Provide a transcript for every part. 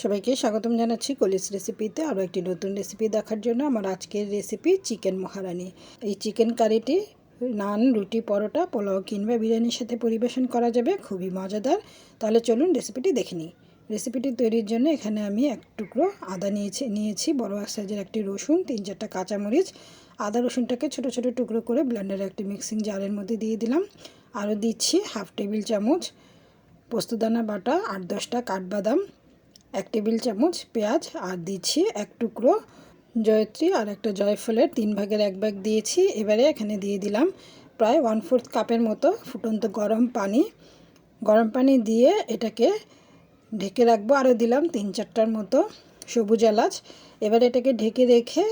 সবাইকে স্বাগতম জানাচ্ছি কলিস রেসিপিতে আরও একটি নতুন রেসিপি দেখার জন্য আমার আজকের রেসিপি চিকেন মহারানি। এই চিকেন কারিটি, নান, রুটি, পরোটা, পোলাও কিংবা বিরিয়ানির সাথে পরিবেশন করা যাবে, খুবই মজাদার। তাহলে চলুন রেসিপিটি দেখে নিই। রেসিপিটি তৈরির জন্য এখানে আমি এক টুকরো আদা নিয়েছি নিয়েছি বড় এক সাইজের একটি রসুন, তিন চারটা কাঁচামরিচ। আদা রসুনটাকে ছোট ছোট টুকরো করে ব্লেন্ডারে একটি মিক্সিং জারের মধ্যে দিয়ে দিলাম। আরও দিচ্ছি হাফ টেবিল চামচ পোস্তদানা বাটা আট দশটা কাঠবাদাম। এক টেবিল চামচ পেঁয়াজ আর দিচ্ছি এক টুকরো জয়ত্রী আর একটা জয়ফলের। তিন ভাগের এক ভাগ দিয়েছি, এবারে এখানে দিয়ে দিলাম প্রায় ওয়ান ফোর্থ কাপের মতো ফুটন্ত গরম পানি। গরম পানি দিয়ে এটাকে ঢেকে রাখব, আরও দিলাম তিন চারটার মতো সবুজ এলাচ। এবার এটাকে ঢেকে রেখে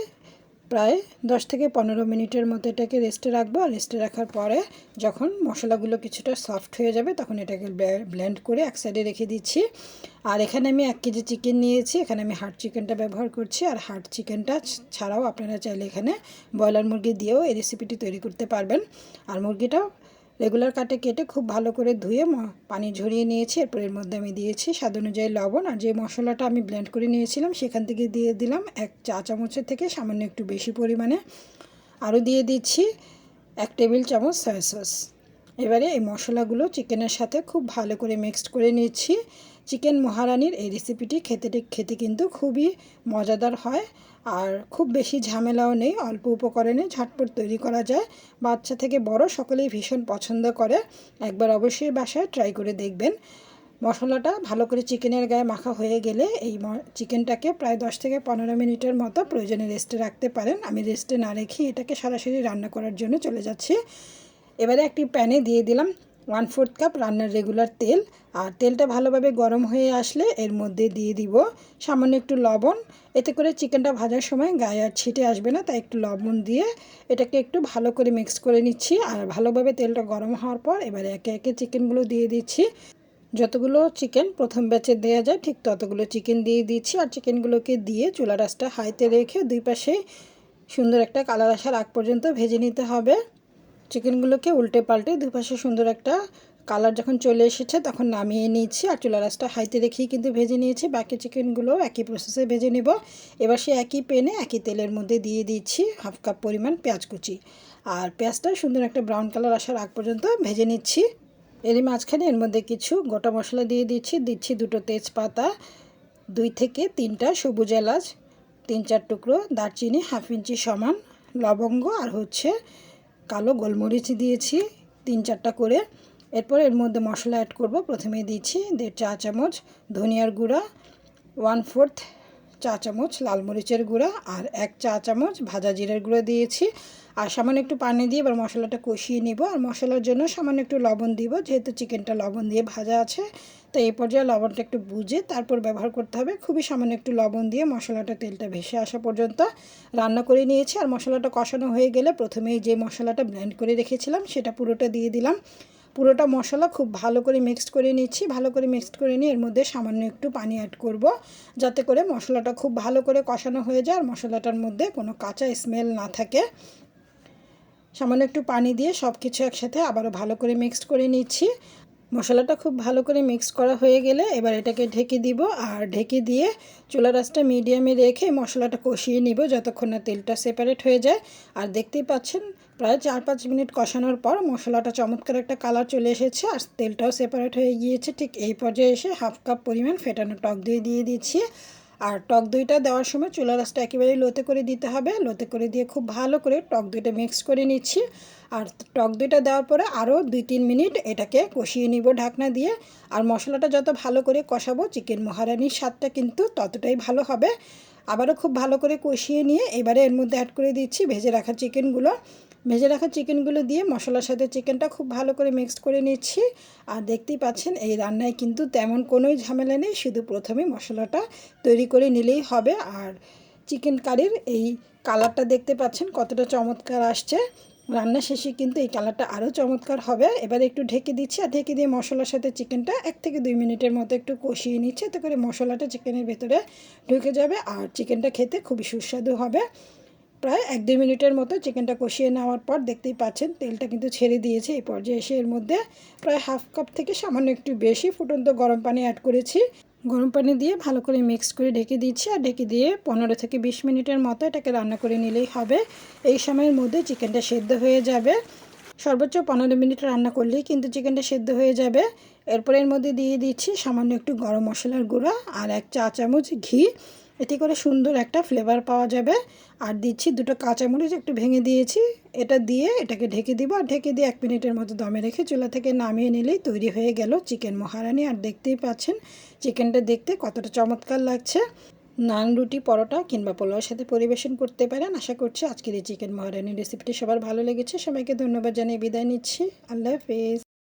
প্রায় দশ থেকে পনেরো মিনিটের মতো এটাকে রেস্টে রাখব। আর রেস্টে রাখার পরে যখন মশলাগুলো কিছুটা সফট হয়ে যাবে, তখন এটাকে ব্লেন্ড করে এক সাইডে রেখে দিচ্ছি। আর এখানে আমি এক কেজি চিকেন নিয়েছি। এখানে আমি হার্ড চিকেনটা ব্যবহার করছি। আর হার্ড চিকেনটা ছাড়াও আপনারা চাইলে এখানে ব্রয়লার মুরগি দিয়েও এই রেসিপিটি তৈরি করতে পারবেন। আর মুরগিটাও রেগুলার কাটে, কেটে খুব ভালো করে ধুয়ে পানি ঝরিয়ে নিয়েছি। এরপর এর মধ্যে আমি দিয়েছি স্বাদ অনুযায়ী লবণ আর যে মশলাটা আমি ব্লেন্ড করে নিয়েছিলাম সেখান থেকে দিয়ে দিলাম এক চা চামচের থেকে সামান্য একটু বেশি পরিমাণে। আরও দিয়ে দিচ্ছি এক টেবিল চামচ সয়া সস এবারে এই মশলাগুলো চিকেনের সাথে খুব ভালো করে মিক্সড করে নিচ্ছি। চিকেন মহারানির এই রেসিপিটি খেতে খেতে কিন্তু খুবই মজাদার হয় আর খুব বেশি ঝামেলাও নেই, অল্প উপকরণে ঝটপট তৈরি করা যায়। বাচ্চা থেকে বড় সকলেই ভীষণ পছন্দ করে, একবার অবশ্যই বাসায় ট্রাই করে দেখবেন। মশলাটা ভালো করে চিকেনের গায়ে মাখা হয়ে গেলে এই চিকেনটাকে প্রায় দশ থেকে পনেরো মিনিটের মতো প্রয়োজনে রেস্টে রাখতে পারেন। আমি রেস্টে না রেখে এটাকে সরাসরি রান্না করার জন্য চলে যাচ্ছি। এবারে একটি প্যানে দিয়ে দিলাম ওয়ান ফোর্থ কাপ রান্নার রেগুলার তেল। আর তেলটা ভালোভাবে গরম হয়ে আসলে এর মধ্যে দিয়ে দিব সামান্য একটু লবণ। এতে করে চিকেনটা ভাজার সময় গায়ে আর ছিটে আসবে না, তাই একটু লবণ দিয়ে এটাকে একটু ভালো করে মিক্স করে নিচ্ছি। আর ভালোভাবে তেলটা গরম হওয়ার পর এবারে একে একে চিকেনগুলো দিয়ে দিচ্ছি। যতগুলো চিকেন প্রথম ব্যাচে দেওয়া যায়, ঠিক ততগুলো চিকেন দিয়ে দিচ্ছি। আর চিকেনগুলোকে দিয়ে চুলা রাসটা হাইতে রেখে দুই পাশে সুন্দর একটা কালার আসার আগ পর্যন্ত ভেজে নিতে হবে। চিকেনগুলোকে উল্টে পাল্টে দুপাশে সুন্দর একটা কালার যখন চলে এসেছে, তখন নামিয়ে নিয়েছি আর চুলা রাসটা হাইতে রেখেই কিন্তু ভেজে নিয়েছি। বাকি চিকেনগুলো একই প্রসেসে ভেজে নেব। এবার সে একই পেনে একই তেলের মধ্যে দিয়ে দিচ্ছি হাফ কাপ পরিমাণ পেঁয়াজ কুচি। আর পেঁয়াজটা সুন্দর একটা ব্রাউন কালার আসার আগ পর্যন্ত ভেজে নিচ্ছি। এরই মাঝখানে এর মধ্যে কিছু গোটা মশলা দিয়ে দিচ্ছি। দিচ্ছি দুটো তেজপাতা, দুই থেকে তিনটা সবুজ এলাচ, তিন চার টুকরো দারচিনি, হাফ ইঞ্চি সমান লবঙ্গ, আর হচ্ছে কালো গোলমরিচ দিয়েছি, তিন চারটা করে। এরপর এর মধ্যে মশলা অ্যাড করব। প্রথমে দিয়েছি দেড় চা চামচ ধনিয়ার গুঁড়া ওয়ান ফোর্থ চা চামচ লাল মরিচের গুঁড়া আর এক চা চামচ ভাজা জিরের গুঁড়ো দিয়েছি। আর সামান্য একটু পানি দিয়ে এবার মশলাটা কষিয়ে নিব। আর মশলার জন্য সামান্য একটু লবণ দিব, যেহেতু চিকেনটা লবণ দিয়ে ভাজা আছে। তো এই পর্যায়ে লবণটা একটু বুঝে তারপর ব্যবহার করতে হবে। খুবই সামান্য একটু লবণ দিয়ে মশলাটা তেলটা ভেসে আসা পর্যন্ত রান্না করে নিয়েছি। আর মশলাটা কষানো হয়ে গেলে প্রথমেই যে মশলাটা ব্লেন্ড করে রেখেছিলাম, সেটা পুরোটা দিয়ে দিলাম। পুরোটা মশলা খুব ভালো করে মিক্সড করে নিচ্ছি। ভালো করে মিক্সড করে নিয়ে এর মধ্যে সামান্য একটু পানি অ্যাড করব। যাতে করে মশলাটা খুব ভালো করে কষানো হয়ে যায় আর মশলাটার মধ্যে কোনো কাঁচা স্মেল না থাকে। সামান্য একটু পানি দিয়ে সব কিছু একসাথে আবারও ভালো করে মিক্সড করে নিচ্ছি। মশলাটা খুব ভালো করে মিক্স করা হয়ে গেলে এবার এটাকে ঢেকে দিব। আর ঢেকে দিয়ে চুলা রাসটা মিডিয়ামে রেখে মশলাটা কষিয়ে নিব যতক্ষণ না তেলটা সেপারেট হয়ে যায়। আর দেখতেই পাচ্ছেন, প্রায় চার পাঁচ মিনিট কষানোর পর মশলাটা চমৎকার একটা কালার চলে এসেছে আর তেলটাও সেপারেট হয়ে গিয়েছে। ঠিক এই পর্যায়ে এসে হাফ কাপ পরিমাণ ফেটানো টক দই দিয়ে দিচ্ছি। আর টক দইটা দেওয়ার সময় চুলা রাসটা একেবারে লোতে করে দিতে হবে। লোতে করে দিয়ে খুব ভালো করে টক দইটা মিক্স করে নিচ্ছি। আর টক দইটা দেওয়ার পরে আরও দুই তিন মিনিট এটাকে কষিয়ে নিব ঢাকনা দিয়ে। আর মশলাটা যত ভালো করে কষাবো, চিকেন মহারানির স্বাদটা কিন্তু ততটাই ভালো হবে। আবারও খুব ভালো করে কষিয়ে নিয়ে এবারে এর মধ্যে অ্যাড করে দিচ্ছি ভেজে রাখা চিকেনগুলো। ভেজে রাখা চিকেনগুলো দিয়ে মশলার সাথে চিকেনটা খুব ভালো করে মিক্সড করে নিচ্ছি। আর দেখতেই পাচ্ছেন, এই রান্নায় কিন্তু তেমন কোনোই ঝামেলা নেই, শুধু প্রথমে মশলাটা তৈরি করে নিলেই হবে। আর চিকেন কারির এই কালারটা দেখতে পাচ্ছেন, কতটা চমৎকার আসছে। রান্না শেষে কিন্তু এই কালারটা আরও চমৎকার হবে। এবার একটু ঢেকে দিচ্ছি আর ঢেকে দিয়ে মশলার সাথে চিকেনটা এক থেকে দুই মিনিটের মতো একটু কষিয়ে নিচ্ছে। এতে করে মশলাটা চিকেনের ভেতরে ঢুকে যাবে আর চিকেনটা খেতে খুবই সুস্বাদু হবে। প্রায় এক দুই মিনিটের মতো চিকেনটা কষিয়ে নেওয়ার পর দেখতেই পাচ্ছেন, তেলটা কিন্তু ছেড়ে দিয়েছে। এই পর্যায়ে এসে এর মধ্যে প্রায় হাফ কাপ থেকে সামান্য একটু বেশি ফুটন্ত গরম পানি অ্যাড করেছি। গরম পানি দিয়ে ভালো করে মিক্স করে ঢেকে দিচ্ছি আর ঢেকে দিয়ে পনেরো থেকে বিশ মিনিটের মতো এটাকে রান্না করে নিলেই হবে। এই সময়ের মধ্যে চিকেনটা সেদ্ধ হয়ে যাবে। সর্বোচ্চ পনেরো মিনিট রান্না করলেই কিন্তু চিকেনটা সেদ্ধ হয়ে যাবে। এরপর এর মধ্যে দিয়ে দিচ্ছি সামান্য একটু গরম মশলার গুঁড়া আর এক চা চামচ ঘি। এতে করে সুন্দর একটা ফ্লেভার পাওয়া যাবে। আর দিচ্ছি দুটো কাঁচামরিচ একটু ভেঙে দিয়েছি। এটা দিয়ে এটাকে ঢেকে দিব। আর ঢেকে দিয়ে এক মিনিটের মতো দমে রেখে চুলা থেকে নামিয়ে নিলেই তৈরি হয়ে গেল চিকেন মহারানি। আর দেখতেই পাচ্ছেন চিকেনটা দেখতে কতটা চমৎকার লাগছে। নান, রুটি, পরোটা কিংবা পোলাওর সাথে পরিবেশন করতে পারেন। আশা করছি আজকের এই চিকেন মহারানি রেসিপিটি সবার ভালো লেগেছে। সবাইকে ধন্যবাদ জানিয়ে বিদায় নিচ্ছি। আল্লাহ হাফিজ।